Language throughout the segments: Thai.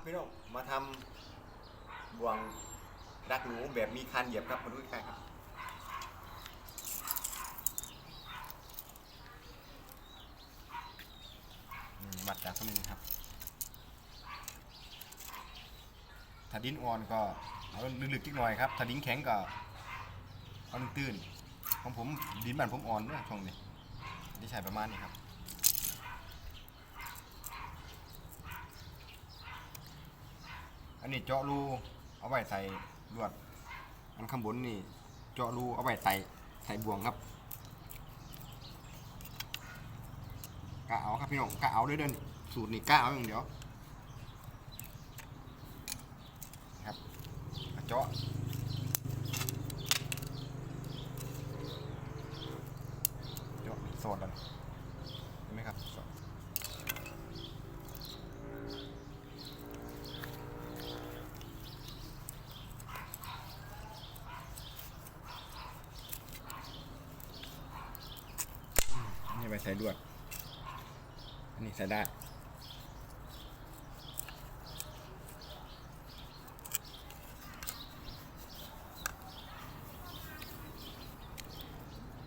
ครับพี่น้องมาทำบ่วงรักหนูแบบมีคันเหยียบครับมาดูกันครับอืมวัดจากตรงนี้ครับ ถ้าดินอ่อนก็เอาลึกๆจิกหน่อยครับ ถ้าดินแข็งก็เอาตื้นของผมดินบ้านผมอ่อนด้วยช่วงนี้ที่ใช้ประมาณนี้ครับ อันนี้เจาะรูเอาไว้ใส่ลวด อันข้างบนนี่เจาะรูเอาไว้ใส่ใส่บ่วงครับกะเอาครับพี่น้องกะเอาด้วยเดินสูตรนี่กะเอาอย่างเดียวครับเจาะเจาะนี่สดแล้วเห็นไหมครับสอด อันนี้ไป ใส่ลวดอันนี้ใส่ได้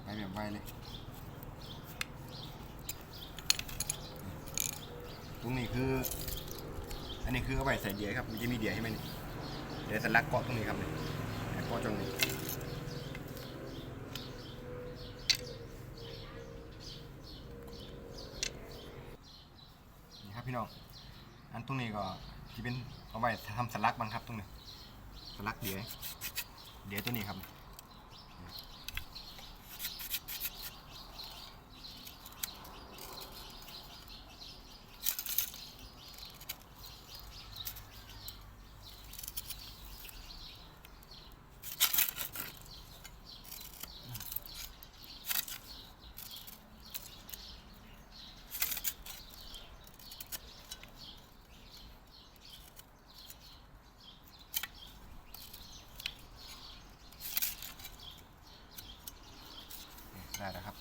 ไปแบบไวเลยตรงนี้คือ อันนี้คือเอาไปใส่เดียครับ มันจะมีเดียให้มันเดี๋ยวสลักเกาะตรงนี้ครับเนี่ยเกาะตรงนี้ นี่ครับ พี่น้อง อันตรงนี้ก็ที่เป็นเอาไว้ทำสลักบังครับตรงนี้สลักเดี๋ยวเดี๋ยวตัวนี้ครับ ได้แล้วครับ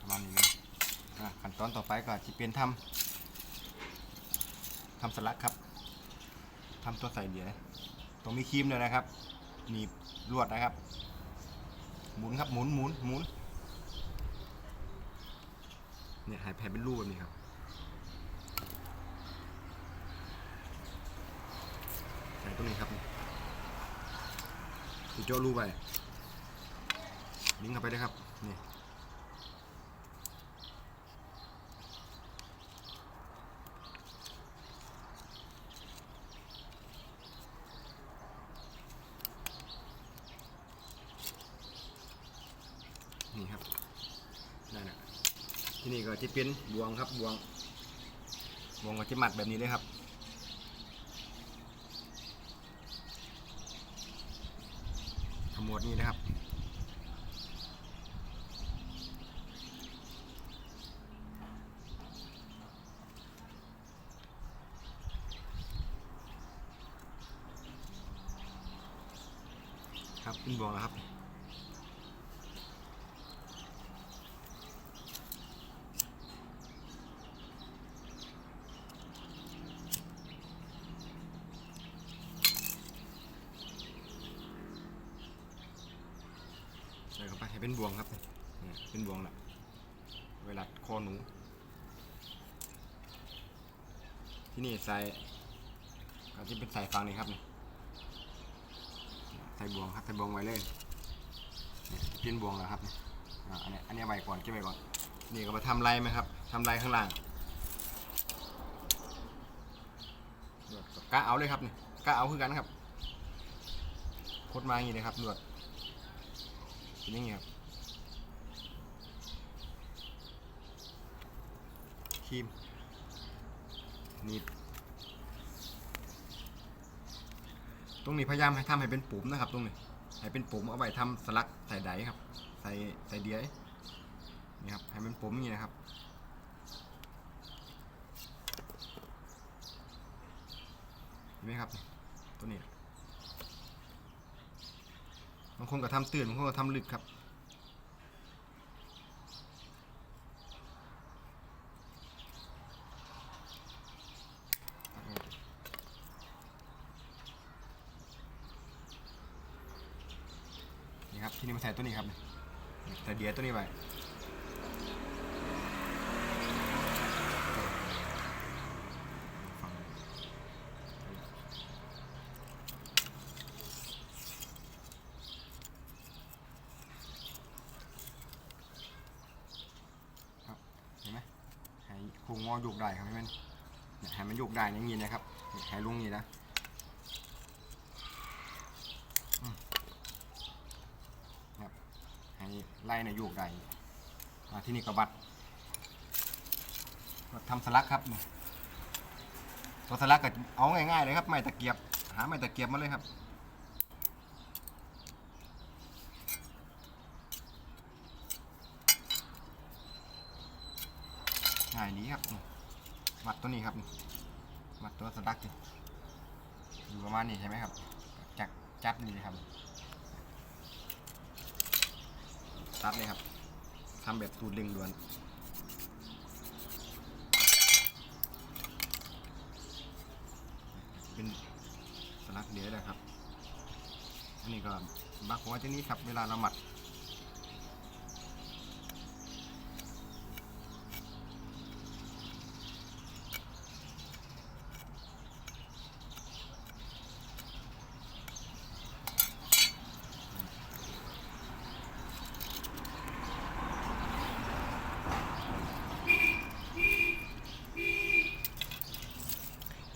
ประมาณนี้เลย อนตอนต่อไปก็จะเป็นทำทำสลักครับทำตัวใส่เดียวตรงมีครีมเลยนะครับหนีบลวดนะครับ หมุนครับหมุนหมุนหมุนเนี่ยให้แผ่เป็นรูปแบบนี้ครับใส่ตรงนี้ครับนี่โจ้รูปไปลิงก์เข้าไปเลยครับนั่นแหละที่นี่ ก็จะเป็นบวงครับบวง บวงก็จะมัดแบบนี้เลยครับขมวดนี้นะครับครับขึ้นบวงแล้วครับ ใส่เข้าไปให้เป็นบวงครับ เนี่ยเป็นบวงแหละเวลาคอหนู ที่นี่ใส่ก็จะเป็นใส่ฟังนี่ครับนี่ใส่บวงครับใส่บวงไว้เลยเนี่ยกินบวงแล้วครับนี่อันนี้อันนี้ไว้ก่อนเก็บไว้ก่อน นี่ก็มาทำไรไหมครับทำไรข้างล่างกะเอาเลยครับนี่กะเอาคือกันครับโคตรมาอย่างนี้เลยครับลวดเป็นอย่างนี้ครับ รีมนีบตรงนี้พยายามให้ทำให้เป็นปุ่มนะครับ ตรงนี้ให้เป็นปุ่มเอาไว้ทำสลักใส่ไดครับ ใส่ใส่เดียนี่ครับให้เป็นปุ่มอย่างนี้นะครับเห็นไหมครับตัวนี้บางคนก็ทำตื่นบางคนก็ทำลึกครับ ครับ ที่นี่มาใส่ตัวนี้ครับแต่เดียวตัวนี้ไปครับเห็นไหมให้โครงงอโยกได้ครับให้มันเนี่ยให้มันโยกได้อย่างนี้นะครับให้ลุงนี่นะ ครับให้ ไล่ในโยกได้มาที่นี่ก็วัดวัดทำสลักครับตัวสลักก็เอาง่ายๆเลยครับไม้ตะเกียบ หาไม้ตะเกียบมาเลยครับง่ายนี้ครับวัดตัวนี้ครับวัดตัวสลักอยู่ประมาณนี้ใช่ไหมครับจักจับนี่ครับ ตัดเลยครับทำแบบสูตรเร่งด่วนเป็นสลักเดียวเลยครับ อันนี้ก็บักหัวจะนี้ครับ เวลาเราหมัด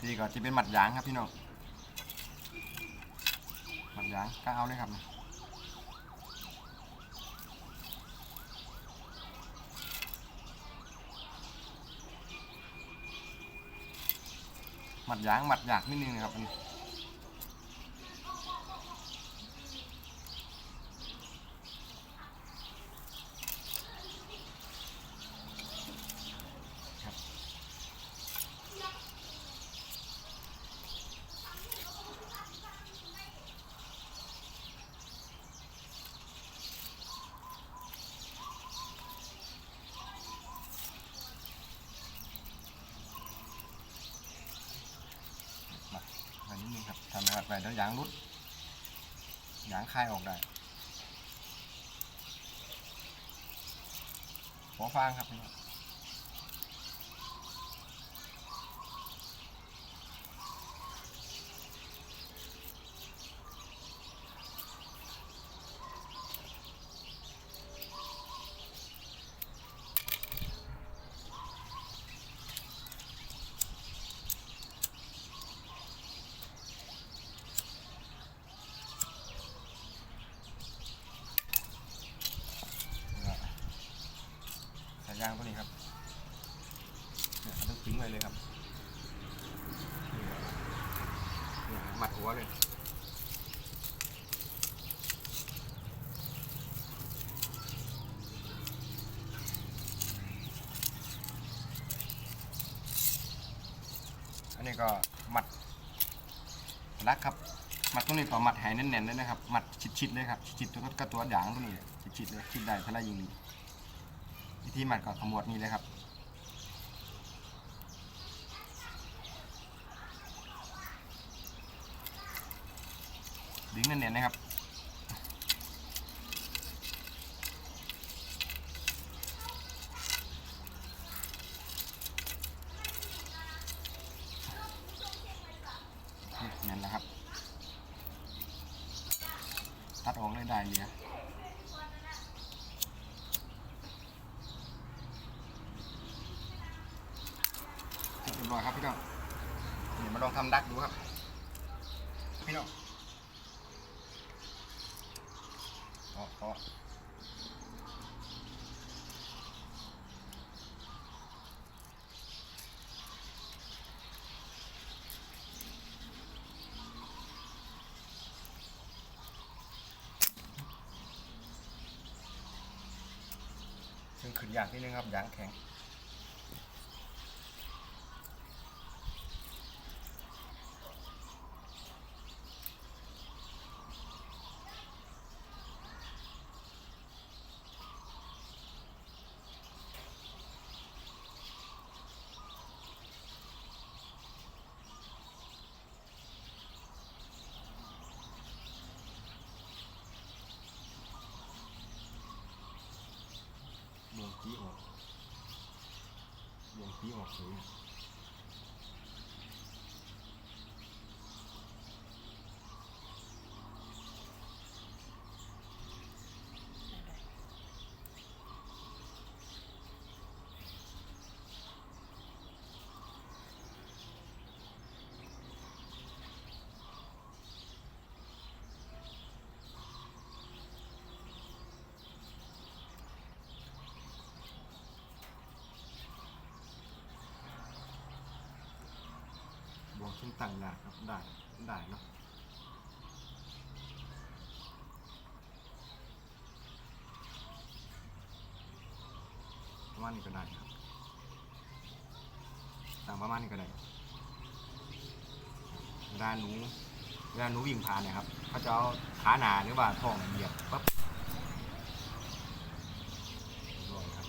นี่ก็จะเป็นหมัดยางครับพี่น้องหมัดยางก็เอาเลยครับหมัดยางหมัดหยากนิดนึงนะครับอันนี้ครับ มัดไว้นิด นึงครับทำมัดไว้แล้วยางรุดยางคายออกได้หัวฟางครับพี่น้องแล้วก็ใส่ยางตัวนี้ครับเนี่ยเอาต้องทิ้งไว้เลยครับนี่ครับมัดหัวเลยอันนี้ก็มัดรักครับมัดตัวนี้ก็มัดหายแน่นๆเลยนะครับมัดชิดๆเลยครับชิดๆตัวก็ตัวอย่างตัวนี้ชิดๆเลยชิดได้ถ้าได้ยิงดี วิธีมัดก่อนขมวดนี้เลยครับดึงแน่นๆนะครับ นี่นั่นแหละครับ ตัดออกเลยได้เลย เรียบร้อยครับพี่น้องเดี๋ยวมาลองทำดักดูครับ พี่น้องอ๋อซึ่งขึ้นอยางที่นึงครับยางแข็ง อกสวยบอกเส้น ต่างยากครับได้ได้เนาะประมาณนี้ก็ได้ครับต่างประมาณนี้ก็ได้เวลาหนูเวลาหนูวิ่งผ่านนี่ยครับเขาจะเอาขาหนาหรือว่าท้องเหยียบปั๊บลอยครับ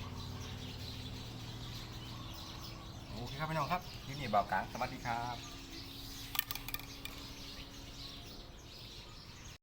โอเคครับพี่น้องครับที่นี่บ่าวกลางสวัสดีครับ